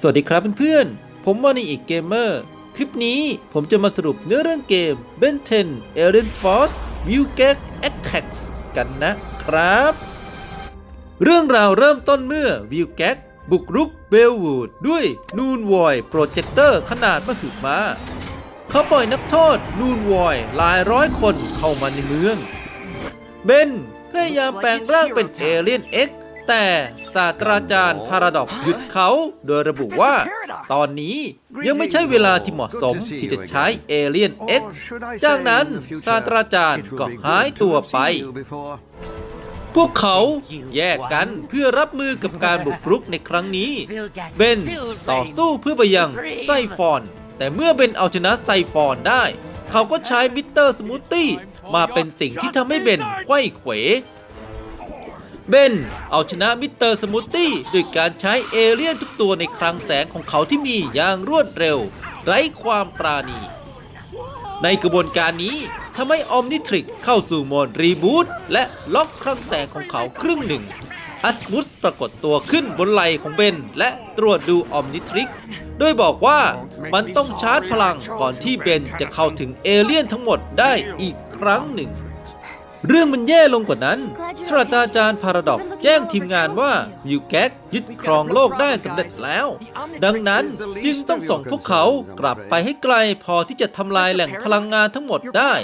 สวัสดีครับเพื่อนๆ ผมวานีอีกเกมเมอร์ คลิปนี้ผมจะมาสรุปเนื้อเรื่องเกม Ben 10 Alien Force View Gag Attacks กันนะครับ เรื่องราวเริ่มต้นเมื่อ View Gag บุกรุกเบลวูดด้วยนูนวอยโปรเจคเตอร์ขนาดมหึมา เขาปล่อยนักโทษนูนวอยหลายร้อยคนเข้ามาในเมือง เบนพยายามแปลงร่างเป็นเอเลียน X แต่ศาสตราจารย์พาราดอกหยุดเขาโดยระบุว่า ตอนนี้ยังไม่ใช่เวลาที่เหมาะสมที่จะใช้เอเลียน X จากนั้นศาสตราจารย์ก็หายตัวไป พวกเขาแยกกันเพื่อรับมือกับการบุกรุกในครั้งนี้ เบนต่อสู้เพื่อไปยังไซฟอน แต่เมื่อเบนเอาชนะไซฟอนได้ เขาก็ใช้มิสเตอร์สมูทตี้มาเป็นสิ่งที่ทำให้เบนไขว้เขว เบนเอาชนะมิสเตอร์สมูทตี้ด้วยการใช้เอเลี่ยนทุกตัวในคลังแสงของเขาที่มีอย่างรวดเร็ว ไร้ความปราณี ในกระบวนการนี้ทำให้ออมนิทริกเข้าสู่โหมดรีบูตและล็อกคลังแสงของเขาครึ่งหนึ่งอัสมุสปรากฏตัวขึ้นบนไหล่ของเบน และตรวจดูออมนิทริกโดยบอกว่ามันต้องชาร์จพลังก่อนที่เบนจะเข้าถึงเอเลี่ยนทั้งหมดได้อีกครั้งหนึ่ง เรื่องมันแย่ลงกว่านั้นศาสตราจารย์พาราดอกแจ้งทีมงานว่าวิวแก๊กยึดครองโลกได้สำเร็จแล้ว ดังนั้นจึงต้องส่งพวกเขากลับไปให้ไกลพอที่จะทำลายแหล่งพลังงานทั้งหมดได้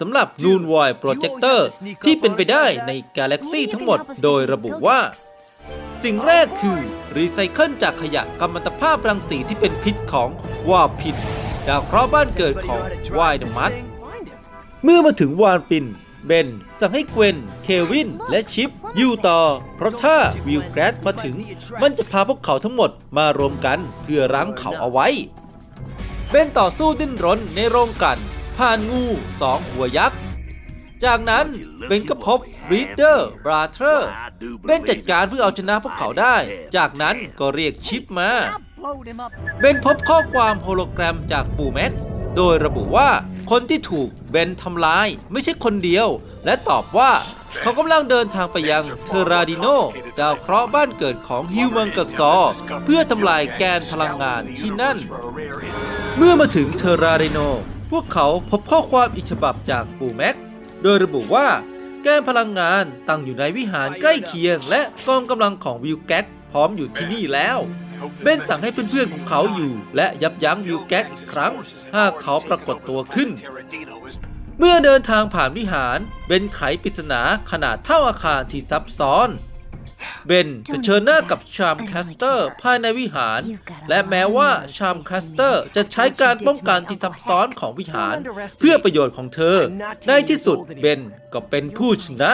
สำหรับนูนวอยโปรเจคเตอร์ที่เป็นไปได้ในกาแล็กซีทั้งหมดโดยระบุว่า สิ่งแรกคือรีไซเคิลจากขยะกัมมันตภาพรังสีที่เป็นพิษของวาพินดาวเคราะห์บ้านเกิดของวายดมัสเมื่อมาถึงวานปิน เบน สั่งให้เกวนเควิน และชิปอยู่ต่อ เพราะถ้าวิลแกรดมาถึง มันจะพาพวกเขาทั้งหมดมารวมกันเพื่อรั้งเขาเอาไว้ เบนต่อสู้ดิ้นรนในโรงกลันผ่านงูสองหัวยักษ์ จากนั้นเบนก็พบฟรีเดอร์บราเธอร์เบนจัดการเพื่อเอาชนะพวกเขาได้ จากนั้นก็เรียกชิปมาเบนพบข้อความโฮโลแกรมจากปู่แม็กซ์ โดยระบุว่า คนที่ถูกเบนทำลาย ไม่ใช่คนเดียว และตอบว่าเขากำลังเดินทางไปยังเทราดิโน ดาวเคราะห์บ้านเกิดของฮิวมังกัสซอ เพื่อทำลายแกนพลังงานที่นั่น เมื่อมาถึงเทราดิโน พวกเขาพบข้อความอีกฉบับจากปู่แม็ก โดยระบุว่า แกนพลังงานตั้งอยู่ในวิหารใกล้เคียง และกองกำลังของวิลแก๊กพร้อมอยู่ที่นี่แล้ว เบนสั่งให้เพื่อนๆของเขาอยู่ และยับยั้งวิลแก๊กอีกครั้ง หากเขาปรากฏตัวขึ้น เมื่อเดินทางผ่านวิหาร เบนไขปริศนาขนาดเท่าอาคารที่ซับซ้อนเบนเผชิญหน้ากับชามแคสเตอร์ภายในวิหาร และแม้ว่าชามแคสเตอร์จะใช้การป้องกันที่ซับซ้อนของวิหาร เพื่อประโยชน์ของเธอ ในที่สุดเบนก็เป็นผู้ชนะ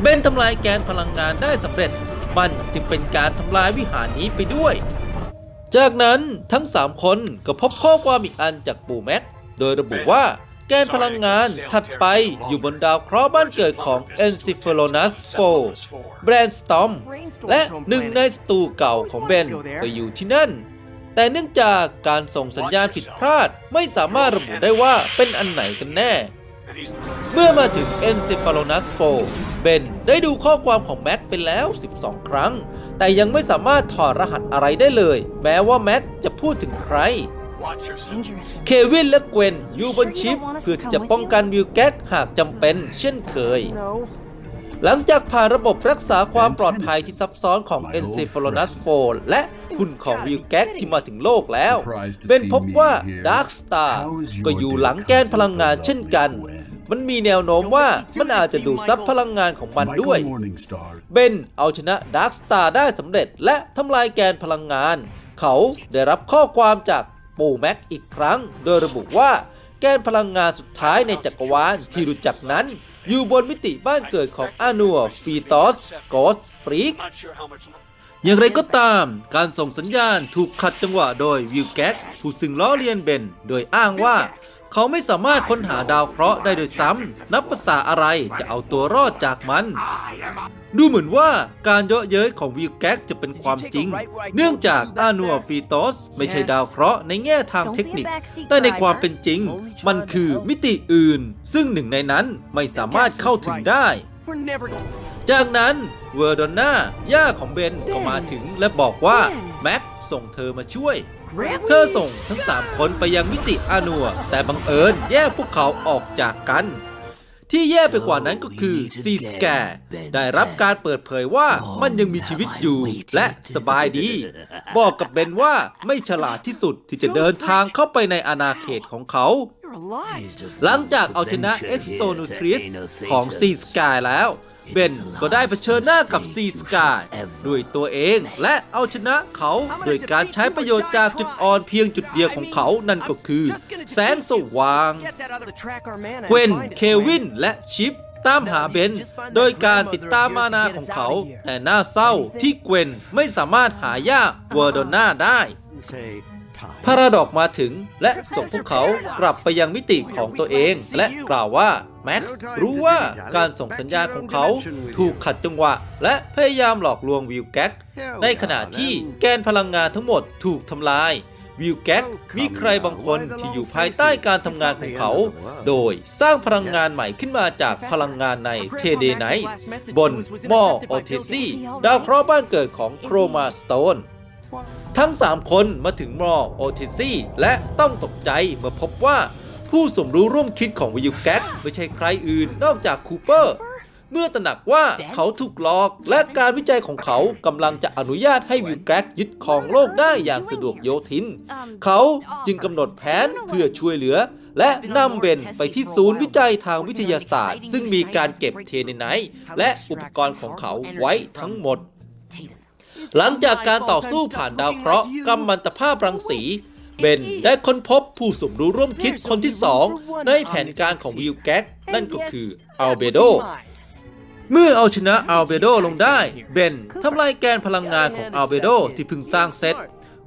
เบนทำลายแกนพลังงานได้สำเร็จ มันจึงเป็นการทำลายวิหารนี้ไปด้วย จากนั้นทั้ง 3 คนก็พบข้อความอีกอันจากปู่แม็ก โดยระบุว่าแกนพลังงานถัดไปอยู่บนดาวเคราะห์บ้านเกิดของ Encephalonus 4 Brainstorm และหนึ่งในสตูเก่าของเบนก็อยู่ที่นั่น แต่เนื่องจากการส่งสัญญาณผิดพลาดไม่สามารถระบุได้ว่าเป็นอันไหนกันแน่ เมื่อมาถึง Encephalonus 4 เบนได้ดูข้อความของแม็กไปแล้ว 12 ครั้ง แต่ยังไม่สามารถถอดรหัสอะไรได้เลย แม้ว่าแม็กจะพูดถึงใคร เควินและเกวนอยู่บนชิปเพื่อที่จะป้องกันวิวแก๊กหากจำเป็น เช่นเคย หลังจากผ่านระบบรักษาความปลอดภัยที่ซับซ้อนของ Encephalonus 4 และหุ่นของวิวแก๊กที่มาถึงโลกแล้วเบนพบว่า Dark Star ก็อยู่หลังแกนพลังงานเช่นกัน มันมีแนวโน้มว่ามันอาจจะดูดซับพลังงานของมันด้วย เบนเอาชนะดาร์กสตาร์ได้สำเร็จและทำลายแกนพลังงาน เขาได้รับข้อความจากปู่แม็กอีกครั้ง โดยระบุว่าแกนพลังงานสุดท้ายในจักรวาลที่รู้จักนั้น อยู่บนมิติบ้านเกิดของอานัวฟีตอสกอสฟรีก อย่างไรก็ตาม การส่งสัญญาณถูกขัดจังหวะโดยวิลแก๊กผู้ซึ่งล้อเลียนเบน โดยอ้างว่า เขาไม่สามารถค้นหาดาวเคราะห์ได้โดยซ้ำ นับภาษาอะไรจะเอาตัวรอดจากมัน ดูเหมือนว่าการเยาะเย้ยของวิลแก๊กจะเป็นความจริง เนื่องจากอานัวฟีตอสไม่ใช่ดาวเคราะห์ในแง่ทางเทคนิค แต่ในความเป็นจริง มันคือมิติอื่น ซึ่งหนึ่งในนั้นไม่สามารถเข้าถึงได้ จากนั้นเวอร์ดอนนาย่าของเบนก็มาถึงและบอกว่าแม็กส่งเธอมาช่วย เธอส่งทั้ง 3 คนไปยังมิติอานัว แต่บังเอิญแยกพวกเขาออกจากกัน ที่แย่ไปกว่านั้นก็คือซีสแกร์ได้รับการเปิดเผยว่ามันยังมีชีวิตอยู่และสบายดี บอกกับเบนว่าไม่ฉลาดที่สุดที่จะเดินทางเข้าไปในอาณาเขตของเขา หลังจากเอาชนะ e x t o n u t r i s ของ Sea Sky แล้ว เบนก็ได้เผชิญหน้ากับ Sea Sky ด้วยตัวเองและเอาชนะเขาโดยการใช้ประโยชน์จากจุดอ่อนเพียงจุดเดียวของเขานั่นก็คือ แสงสว่างเกวนเควินและชิปตามหาเบนโดยการติดตามมานาของเขา แต่น่าเศร้าที่เกวนไม่สามารถหาย่าเวอร์โดนาได้ พาราดอกมาถึงและส่งพวกเขากลับไปยังมิติของตัวเอง และกล่าวว่าแม็กซ์รู้ว่าการส่งสัญญาณของเขาถูกขัดจังหวะ และพยายามหลอกลวงวิลแก๊กในขณะที่แกนพลังงานทั้งหมดถูกทำลายวิลแก๊กมีใครบางคนที่อยู่ภายใต้การทำงานของเขา โดยสร้างพลังงานใหม่ขึ้นมาจากพลังงานในเทเดไนท์บนมอโอเทซีดาวเคราะห์บ้านเกิดของโครมาสโตน ทั้ง 3 คนมาถึงมอโอทิซี่และต้องตกใจเมื่อพบว่าผู้สมรู้ร่วมคิดของวิวแก๊กไม่ใช่ใครอื่นนอกจากคูเปอร์ เมื่อตระหนักว่าเขาถูกหลอก และการวิจัยของเขากำลังจะอนุญาตให้วิวแก๊กยึดครองโลกได้อย่างสะดวกโยทิน เขาจึงกำหนดแผนเพื่อช่วยเหลือ และนำเบนไปที่ศูนย์วิจัยทางวิทยาศาสตร์ ซึ่งมีการเก็บเทนไนท์และอุปกรณ์ของเขาไว้ทั้งหมด หลังจากการต่อสู้ผ่านดาวเคราะห์กัมมันตภาพรังสีเบนได้ค้นพบผู้สมรู้ร่วมคิดคนที่สองในแผนการของวิลแก๊กนั่นก็คืออัลเบโด เมื่อเอาชนะอัลเบโดลงได้เบนทำลายแกนพลังงานของอัลเบโดที่เพิ่งสร้างเซต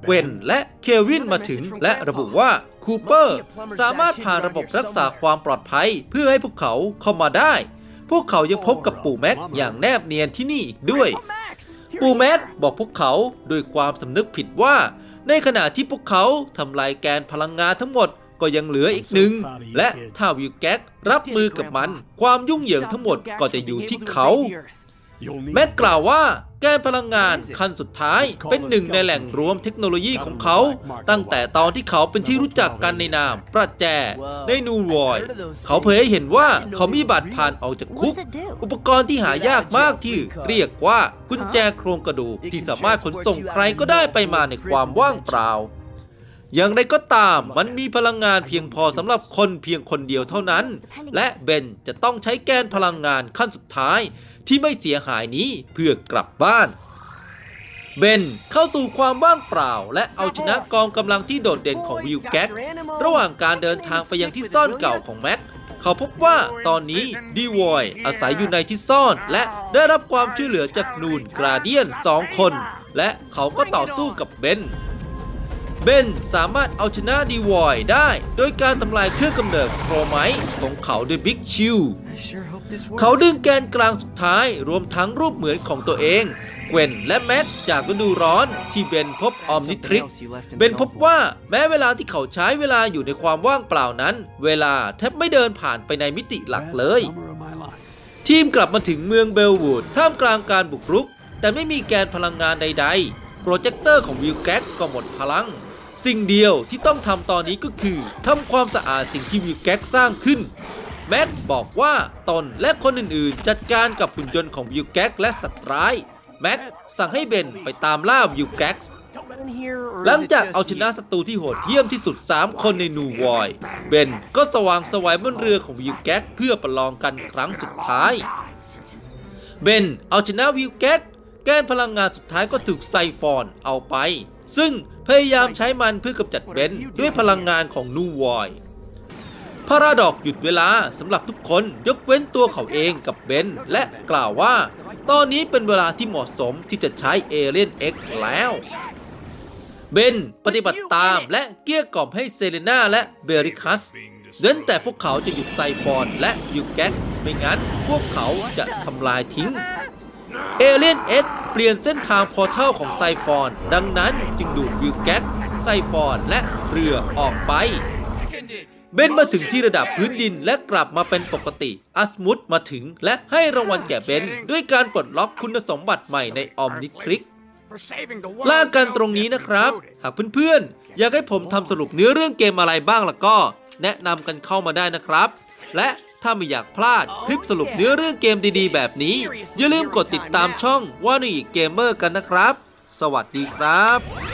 เวนและเควินมาถึงและระบุว่าคูเปอร์สามารถผ่านระบบรักษาความปลอดภัยเพื่อให้พวกเขาเข้ามาได้ พวกเขายังพบกับปู่แม็กอย่างแนบเนียนที่นี่อีกด้วย ปูแม็กบอกพวกเขาด้วยความสำนึกผิดว่า ในขณะที่พวกเขาทำลายแกนพลังงานทั้งหมดก็ยังเหลืออีกหนึ่ง และถ้าวิวแก๊กรับมือกับมัน ความยุ่งเหยิงทั้งหมดก็จะอยู่ที่เขา แม็กกล่าวว่าแกนพลังงานขั้นสุดท้ายเป็นหนึ่งในแหล่งรวมเทคโนโลยีของเขา ตั้งแต่ตอนที่เขาเป็นที่รู้จักกันในนามประแจในนูวอย เขาเผยให้เห็นว่าเขามีบัตรผ่านออกจากคุก อุปกรณ์ที่หายากมากที่เรียกว่ากุญแจโครงกระดูกที่สามารถขนส่งใครก็ได้ไปมาในความว่างเปล่าอย่างไรก็ตามมันมีพลังงานเพียงพอสำหรับคนเพียงคนเดียวเท่านั้น และเบนจะต้องใช้แกนพลังงานขั้นสุดท้าย ที่ไม่เสียหายนี้เพื่อกลับบ้าน เบนเข้าสู่ความว่างเปล่า และเอาชนะกองกำลังที่โดดเด่นของวิลแก๊กระหว่างการเดินทางไปยังที่ซ่อนเก่าของแม็กเขาพบว่าตอนนี้ดีวอยอาศัยอยู่ในที่ซ่อน และได้รับความช่วยเหลือจากนูนกราเดียนสองคน และเขาก็ต่อสู้กับเบน เบนสามารถเอาชนะดีวอยได้ โดยการทำลายเครื่องกำเนิดโครไมต์ของเขาด้วยบิ๊กชิลเขาดึงแกนกลางสุดท้ายรวมทั้งรูปเหมือนของตัวเองเกวนและแม็กจากฤดูร้อนที่เบนพบออมนิทริก เบนพบว่าแม้เวลาที่เขาใช้เวลาอยู่ในความว่างเปล่านั้น เวลาแทบไม่เดินผ่านไปในมิติหลักเลย ทีมกลับมาถึงเมืองเบลวูดท่ามกลางการบุกรุก แต่ไม่มีแกนพลังงานใดๆ โปรเจคเตอร์ของวิลแก๊กก็หมดพลัง สิ่งเดียวที่ต้องทำตอนนี้ก็คือทำความสะอาดสิ่งที่วิลแก๊กสร้างขึ้น แม็กบอกว่าตนและคนอื่นๆ จัดการกับหุ่นยนต์ของวิลแก๊กและสัตว์ร้าย แม็กสั่งให้เบนไปตามล่าวิลแก๊กหลังจากเอาชนะศัตรูที่โหดเหี้ยมที่สุด 3 คนในนูวอย เบนก็สว่างสวัยบนเรือของวิลแก๊กเพื่อประลองกันครั้งสุดท้าย เบนเอาชนะวิลแก๊กแกนพลังงานสุดท้ายก็ถูกไซฟอนเอาไป ซึ่ง พยายามใช้มันเพื่อกำจัดเบนด้วยพลังงานของนูวอยพาราดอกหยุดเวลาสำหรับทุกคนยกเว้นตัวเขาเองกับเบนและกล่าวว่า ตอนนี้เป็นเวลาที่เหมาะสมที่จะใช้เอเลียนเอ็กแล้ว เบนปฏิบัติตามและเกลี้ยกล่อมให้เซเลนาและเบริคัสเว้นแต่พวกเขาจะหยุดไซฟอนและหยุดแก๊กไม่งั้นพวกเขาจะทำลายทิ้ง เอเลียนเอ็กเปลี่ยนเส้นทางพอร์ทัลของไซฟอน ดังนั้นจึงดูดวิวแก๊กไซฟอนและเรือออกไปเบนมาถึงที่ระดับพื้นดินและกลับมาเป็นปกติ อัสมุดมาถึงและให้รางวัลแก่เบนด้วยการปลดล็อกคุณสมบัติใหม่ในออมนิทริกล่ากันตรงนี้นะครับ หากเพื่อนๆ อยากให้ผมทำสรุปเนื้อเรื่องเกมอะไรบ้างล่ะก็ แนะนำกันเข้ามาได้นะครับ และ ถ้าไม่อยากพลาดคลิปสรุปเนื้อเรื่องเกมดีๆ แบบนี้ อย่าลืมกดติดตามช่องว่านี่เกมเมอร์กันนะครับ สวัสดีครับ